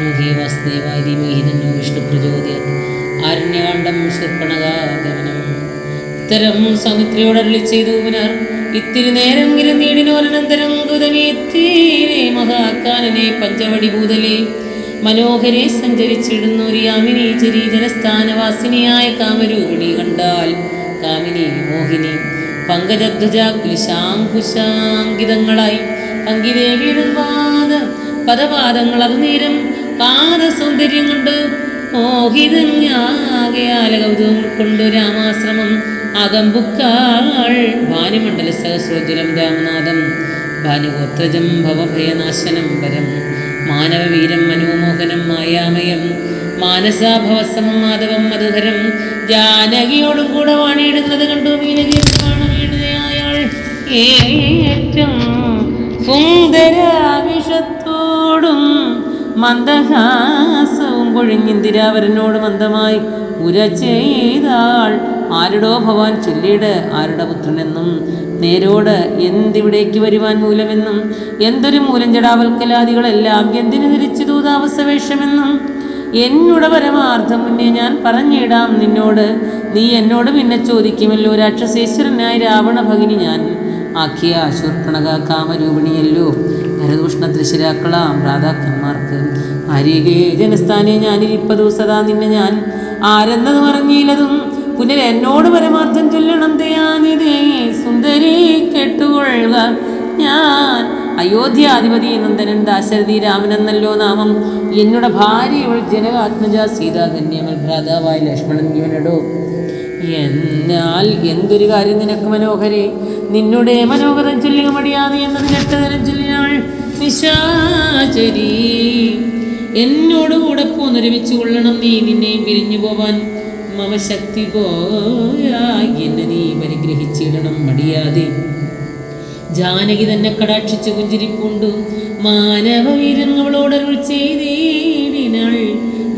മൂഹി വാസുദേവാരി ഇത്തരം നേരം പഞ്ചവടി ഭൂതലെ മനോഹരെ സഞ്ചരിച്ചിടുന്നൊരു യാമിനി ചരി കാമരൂപിണി കണ്ടാൽ. കാമിനി മോഹിനി. പങ്കജധ്വജ കുലിശാങ്കുശാങ്കിതങ്ങളായി പദപാദങ്ങൾ അത് നേരം പാദ സൗന്ദര്യം കൊണ്ട് മോഹിതഞ്ഞാകയാല കൗതുകം ഉൾക്കൊണ്ടു രാമാശ്രമം. അകമ്പുക്കാൾ ഭാനുമണ്ഡല സഹസ്രോജ്വലം രാമനാഥം. ഭാനുഗോത്രജം ഭവഭയനാശനം വരം. മാനവവീരം മനോമോഹനം മായാമയം. മാനസാഭവസമം മാധവം മധുഹരം. ജാനകിയോടും കൂടെ വാണിയിടുന്നത് കണ്ടു മീനകി കാണുകയാൾ ഏറ്റവും സുന്ദരാവിഷത്തോടും മന്ദഹാസവും കൊഴിഞ്ഞിന്തിരാവരനോട് മന്ദമായി ഉര ചെയ്താൾ. ആരുടോ ഭവാൻ ചൊല്ലിയിട് ആരുടെ പുത്രനെന്നും നേരോട് എന്തിവിടേക്ക് വരുവാൻ മൂലമെന്നും എന്തൊരു മൂലം ജടാവൽക്കലാദികളെല്ലാം എന്തിനു ധരിച്ചു ദൂതാവസവേഷമെന്നും. എന്നോട് പരമാർത്ഥം മുന്നേ ഞാൻ പറഞ്ഞിടാം നിന്നോട്. നീ എന്നോട് പിന്നെ ചോദിക്കുമല്ലോ രാക്ഷസേശ്വരനായ രാവണ ഭഗിനി ഞാൻ. ആക്കിയ ശൂർപ്പണക കാമരൂപിണിയല്ലോ. ഭരതൂഷ്ണ തൃശിരാക്കളാം രാധാക്കന്മാർക്ക്. അരികേ ജനസ്ഥാനെ ഞാനിരിപ്പതു സദാ നിന്നെ ഞാൻ ആരെന്നത് പറഞ്ഞില്ലതും പുനരെ എന്നോട് പരമാർത്ഥം ചൊല്ലണം ദയാനിതേ സുന്ദരി കേട്ടുകൊള്ളുക ഞാൻ. അയോധ്യാധിപതി നന്ദനൻ ദാശരഥി രാമനെന്നല്ലോ നാമം. എന്നോട് ഭാര്യ ഇവൾ ജനകാത്മജ സീതാകന്യമൽ ഭ്രാതാവായ ലക്ഷ്മണൻ ഇവനടോ. എന്നാൽ എന്തൊരു കാര്യം നിനക്ക് മനോഹരെ? നിന്നുടെ മനോഹരം ചൊല്ലുക മടിയാതെ എന്നത് ഞെട്ടതരം ചൊല്ലിനാൾ നിശാചരി എന്നോട് കൂടെ പോന്നൊരുമിച്ച് കൊള്ളണം നീ നിന്നെയും പിരിഞ്ഞു പോവാൻ. മമ ശക്തി എന്നെ നീ പരിഗ്രഹിച്ചിടണം മടിയാതെ. ജാനകി തന്നെ കടാക്ഷിച്ച് പുഞ്ചിരിപ്പുണ്ടു. അരുൾ ചെയ്തീടിനാൾ.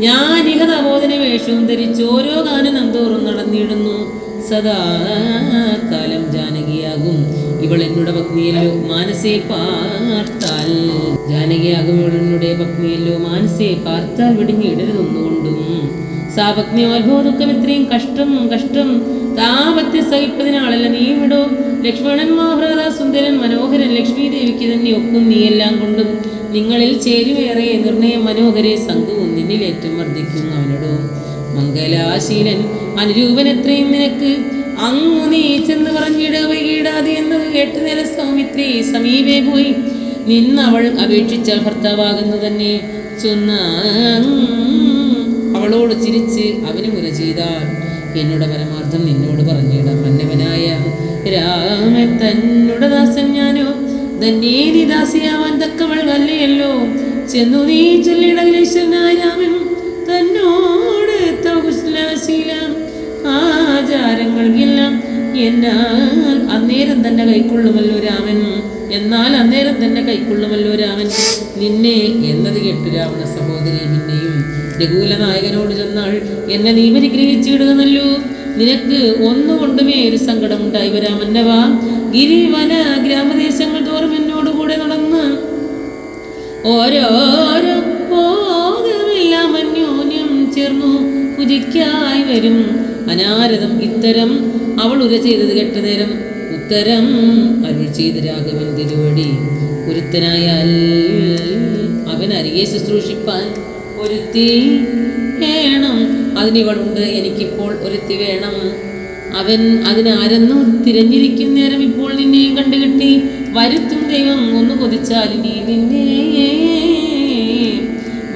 ഞാൻ ഇഹ നവോദന വേഷവും ധരിച്ച് ഓരോ ഗാനനം തോറും നടന്നിടുന്നു. സദാ കാലം ജാനകിയാകും ഇവൾ എന്നുടെ പത്നിയല്ലോ മാനസേ പാർത്താൽ. ജാനകിയാകും ഇവൾ എന്നുടെ പത്നിയല്ലോ മാനസേ പാർത്താൽ വെടിഞ്ഞിടരുതൊന്നുകൊണ്ടും സാപജ്ഞോത്ഭവ ദുഃഖം ഇത്രയും കഷ്ടം കഷ്ടം. താപത്തെ സഹിപ്പതിനാളല്ല നീ വിടോ ലക്ഷ്മണൻ മഹാഭ്രത സുന്ദരൻ മനോഹരൻ ലക്ഷ്മി ദേവിക്ക് തന്നെ ഒക്കും നീയെല്ലാം കൊണ്ടും. നിങ്ങളിൽ ചേരുവേറെ നിർണയം മനോഹരെ സംഘവും നിന്നിൽ ഏറ്റവും വർദ്ധിക്കും അവനോടോ. മംഗലാശീലൻ അനുരൂപൻ എത്രയും നിനക്ക്. അങ്ങു നീ ചെന്ന് പറഞ്ഞിട വൈകിടാതെ എന്നത് കേട്ട് നേര സൗമിത്രി സമീപേ പോയി. നിന്നവൾ അപേക്ഷിച്ച ഭർത്താവാകുന്നു തന്നെ. ചൊന്ന അവളോട് ചിരിച്ച് അവന് മുന ചെയ്താൽ എന്നോട് പരമാർത്ഥം നിന്നോട് പറഞ്ഞിടാം. മന്നവനായ രാമ തന്നോട് ദാസൻ ഞാനോ? ധന്യേരി ദാസിയാവാൻ തക്കവൾ അല്ലയല്ലോ ചെന്നു നീ ചൊല്ലിടകലേശ്വരനായ രാമൻ തന്നോട് തൗകുശലശീലം ആചാരങ്ങൾക്കെല്ലാം എന്നാൽ അന്നേരം തന്നെ കൈക്കൊള്ളുമല്ലോ രാമൻ. എന്നാൽ അന്നേരം തന്നെ കൈക്കൊള്ളുമല്ലോ രാമൻ. നിന്നെ എന്നത് കേട്ടു രാവണ സഹോദരി പിന്നെയും രഘുകുല നായകനോട് ചെന്നാൾ എന്നെ നീ പരിഗ്രഹിച്ചിടുകന്നല്ലോ നിനക്ക് ഒന്നുകൊണ്ടുമേ ഒരു സങ്കടം ഉണ്ടായി വരാമന്നവാ ഗിരിവന ഗ്രാമദേശങ്ങൾ തോറും എന്നോടുകൂടെ നടന്ന് ഓരോരോ ചേർന്നു പുതിക്കായി വരും. അനാരതം ഇത്തരം അവൾ ഉര ചെയ്തത് കേട്ട നേരം ഉത്തരം അരുൾ ചെയ്ത് രാഘവൻ തിരുവടി. ഒരുത്തനായാൽ അവൻ അരികെ ശുശ്രൂഷിപ്പാൻ ഒരുത്തി വേണം. അതിനിവളുണ്ട് എനിക്കിപ്പോൾ ഒരുത്തി വേണം. അവൻ അതിനാരെന്നു തിരഞ്ഞിരിക്കും നേരം ഇപ്പോൾ നിന്നെയും കണ്ടുകിട്ടി വരുത്തും ദൈവം. ഒന്ന് കൊതിച്ചാൽ നീ നിന്നെ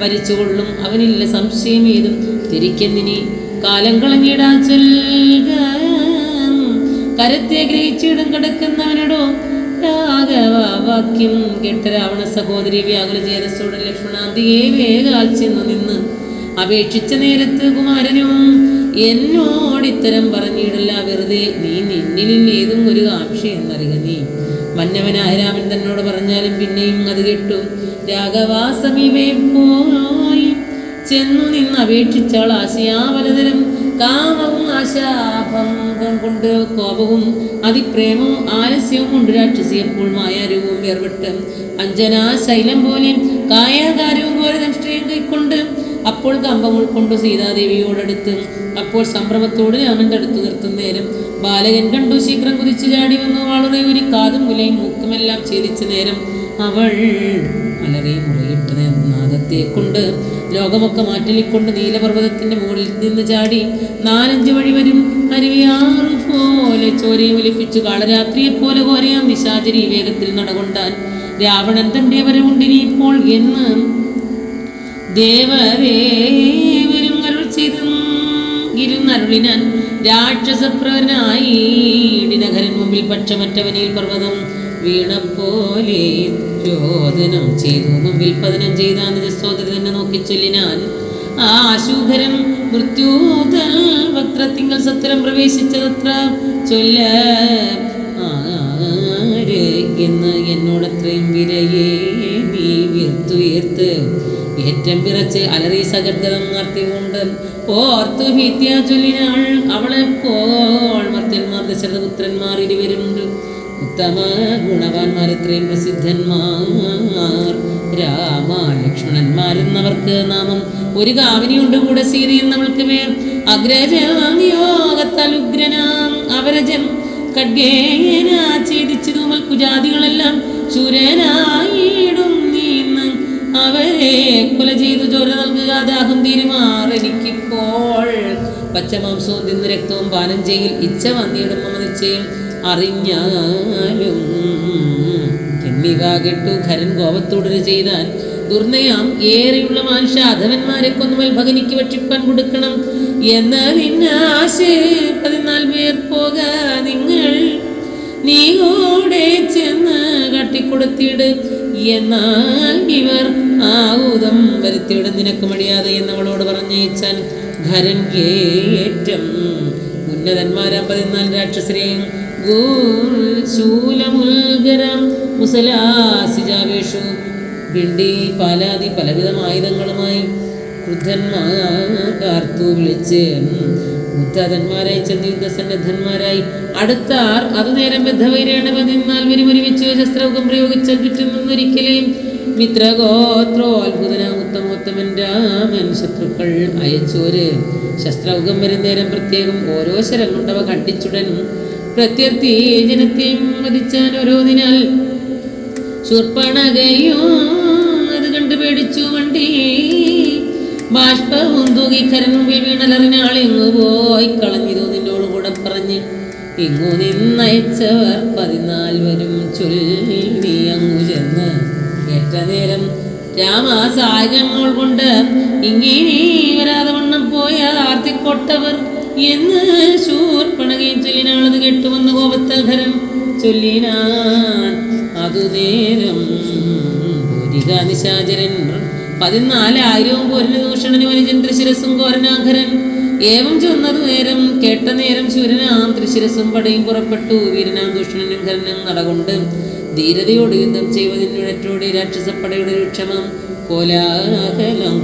വരിച്ചുകൊള്ളും. അവനില്ല സംശയം ഏതും. തിരിക്കെന്നിനി കാലം കളഞ്ഞിടാ ചൊൽക കരത്തെ ഗ്രഹിച്ചിടും കിടക്കുന്നവനോടോ രാഘവ വാക്യം കേട്ട രാവണ സഹോദരി വ്യാകുല ചേരസോട് ലക്ഷ്മണാന്തിയെ വേഗാൽ ചെന്നു നിന്ന് അപേക്ഷിച്ച നേരത്ത് കുമാരനും എന്നോട് ഇത്തരം പറഞ്ഞിടില്ല വെറുതെ നീ നിന്നിൽ ഏതും ഒരു കാംക്ഷ എന്നറിയ നീ. മന്നവനായ രാമൻ തന്നോട് പറഞ്ഞാലും പിന്നെയും അത് കേട്ടു. രാഘവാ സമീപേ പോയി ചെന്നു നിന്ന് അപേക്ഷിച്ചാൾ ആശയാപലതരം കാമവും ആശാഭംഗം കൊണ്ട് കോപവും അതിപ്രേമവും ആലസ്യവും കൊണ്ട് രാക്ഷസി എപ്പോൾ മായാരൂപവും വേർപെട്ട് അഞ്ജനാ ശൈലം പോലെ കായാകാരവും പോലെ ദംഷ്ടയും കൈക്കൊണ്ട് അപ്പോൾ കമ്പം ഉൾക്കൊണ്ട് സീതാദേവിയോടടുത്ത് അപ്പോൾ സംഭ്രമത്തോട് രാമന്റെ അടുത്ത് നിർത്തും നേരം ബാലകൻ കണ്ടു ശീഘ്രം കുതിച്ചു ചാടി വന്നു വളരെ ഒരു കാതും മുലയും മൂക്കുമെല്ലാം ഛേദിച്ച നേരം അവൾ അലറി മുറിയിട്ട് നാദത്തെ കൊണ്ട് ലോകമൊക്കെ മാറ്റിലിക്കൊണ്ട് നീലപർവതത്തിന്റെ മുകളിൽ നിന്ന് ചാടി നാലഞ്ച് വഴി വരും അരുവിയാറ് പോലെ ചോരയും ഒലിപ്പിച്ചു കാളരാത്രിയെ പോലെ കോരയാം നിശാചരി വേഗത്തിൽ നടകൊണ്ടാൻ. രാവണൻ തന്റെ വരവുണ്ടിനി ഇപ്പോൾ എന്ന് ദേവദേവരും അരുൾ ചെയ്തു ഇരുന്നരുളിനാൻ രാക്ഷസപ്രവനായി. നഗരൻ മുമ്പിൽ പക്ഷമറ്റവനിൽ പർവതം വീണപ്പോലെ ചോദനം ചെയ്തു. മുമ്പിൽ പതനം ചെയ്താൽ നിജസ്തോത്രം തന്നെ നോക്കി ചൊല്ലിനാൽ ആ മൃത്യുതൽ മൃത്യൂതൽ വക്രത്തിങ്കൽ സത്രം പ്രവേശിച്ചതത്ര ചൊല്ല എന്ന് എന്നോടത്രയും വിരയേ നീ വീർത്തുയർത്ത്. ഏറ്റം പിറച്ച് അലറി സഗദ്ഗതം നടത്തിക്കൊണ്ട് ഓർത്തു ഭീത്യ ചൊല്ലിനാൾ. അവളെ പോൾ മർത്യന്മാർ ദശരഥപുത്രൻ ഉത്തമ ഗുണവാന്മാർ ഇത്രയും പ്രസിദ്ധന്മാർ. രാമ ലക്ഷ്മണന്മാരെന്നവർക്ക് നാമം ഒരു കാവിനിയുണ്ട് കൂടെ സീതയും നമ്മൾക്ക് പേർ അഗ്രജയോഗത്താൽ ഉഗ്രനാം അവരജൻ ഖഡ്ഗേന കുജാതികളെല്ലാം നീന്ന്. അവരെ കൊല ചെയ്തു ചോര നൽകുക ദാഹം തീരുമാർ എനിക്കിപ്പോൾ പച്ചമാംസവും തിന്ന് രക്തവും പാനം ചെയ്യിൽ ഇച്ഛ വന്നിടും മമ നിശ്ചയം അറിഞ്ഞാലും. കെട്ടു ഖരൻ കോപത്തോടൊരു ചെയ്താൽ ദുർനയാം ഏറെയുള്ള മനുഷ്യ അധവന്മാരെ കൊന്നുമൽ ഭഗനിക്ക് ഭക്ഷിപ്പാൻ കൊടുക്കണം. എന്നാൽ പതിനാല് പേർ പോക നിങ്ങൾ. നീ കൂടെ ചെന്ന് കാട്ടിക്കൊടുത്തിട്. എന്നാൽ ഇവർ ആവുതം വരുത്തിയിടും. നിനക്ക് മടിയാതെ എന്നവളോട് പറഞ്ഞയച്ചാൻ ഖരൻ കേറ്റം. ഉന്നതന്മാരാം പതിനാല് രാക്ഷസരെയും ശൂലമുൽഗരം മുസലാസിജാവേഷു. വിണ്ടി പാലാതി പലവിധം ആയുധങ്ങളുമായി ക്രുദ്ധന്മാർത്തു വിളിച്ച് ഉദ്ധതന്മാരായി ചെന്ന് യുദ്ധസന്നദ്ധന്മാരായി. അടുത്താർ അതു നേരം ബദ്ധവൈരേണ പതിനാല് വരും ഒരുമിച്ച് ശസ്ത്രമുഖം പ്രയോഗിച്ച ചുറ്റും നിന്നൊരിക്കലും മിത്രഗോത്രോത്ഭുതനാം ഉത്തമോത്തമൻ രാമൻ ശത്രുക്കൾ അയച്ചോര് ശസ്ത്രമുഖം വരും നേരം പ്രത്യേകം ഓരോ ശരം കൊണ്ടവ കണ്ടിച്ചുടൻ പ്രത്യർത്ഥി ജനത്തെയും വധിച്ചാൻ ഓരോന്നിനാൽ ശൂർപ്പണകയും അത് കണ്ട് പേടിച്ചു വണ്ടി ബാഷ്പവും തൂകി മുമ്പിൽ വീണലറിനാളിങ്ങു പോയി കളഞ്ഞിരു നിന്നോട് പറഞ്ഞ് ഇങ്ങു നിന്നയച്ചവർ പതിനാൽവരും ചൊല്ലി അങ്ങു ചെന്ന് നേരം രാമ സഹായങ്ങൾ കൊണ്ട് ഇങ്ങനെ വരാതെ വണ്ണം പോയ ആർത്തിക്കൊട്ടവർ എന്ന് ശൂർപ്പണകയും ചൊല്ലിനാളത് കേട്ടുവന്ന് കോപത്തൽഹരൻ ചൊല്ലിനാൻ അതു നേരം നിശാചരൻ പതിനാലായിരവും പൊരുന്ന ദൂഷണനും അനുചന്ദ്രശിരസും കോരനാഘരൻ ഏവം ചെന്നതു നേരം കേട്ട നേരം ശൂരനാം തൃശിരസും പടയും പുറപ്പെട്ടു. വീരനാം ദൂഷണനും ഖരനും നടകൊണ്ട് ധീരതയോട് യുദ്ധം ചെയ്യുവതിനോടറ്റോടെ രാക്ഷസപ്പടയുടെ രക്ഷമം കോലാഹലം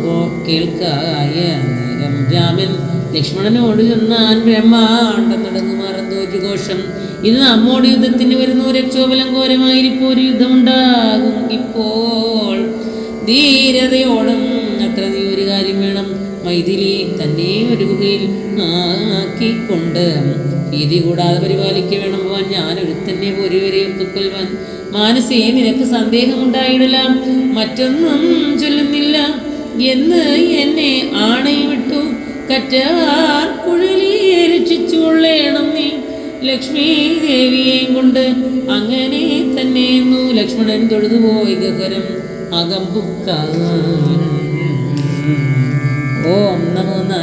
കേൾക്കായ നേരം. രാമൻ ലക്ഷ്മണനോട് ചെന്നാൻ ബ്രഹ്മാണ്ടം നടങ്ങുമാറന്തോ ഒരു ഘോഷം ഇത് നമ്മോട് യുദ്ധത്തിന് വരുന്നു രക്ഷോബലം ഘോരമായിരിക്കും. ഒരു യുദ്ധമുണ്ടാകും ഇപ്പോൾ ധീരതയോടും മൈഥിലി തന്നെ ഒരു ഗുഹയിൽ ആക്കിക്കൊണ്ട് ഭീതി കൂടാതെ പരിപാലിക്ക വേണം പോവാൻ ഞാൻ ഒരുത്തന്നെ ഒരുവരെ ഒത്തുക്കൊല്ലുവാൻ മാനസേ നിനക്ക് സന്ദേഹമുണ്ടായിടില്ല മറ്റൊന്നും ചൊല്ലുന്നില്ല. എന്ന് എന്നെ ആണയിവിട്ടു. കറ്റാർ കുഴലിയെ രക്ഷിച്ചുകൊള്ളേണം നീ. ലക്ഷ്മി ദേവിയെയും കൊണ്ട് അങ്ങനെ തന്നെ എന്നു ലക്ഷ്മണൻ തൊഴുതുപോയി ഗഗരം അകമ്പുക്ക வந்து ஒன்று மூന്ന്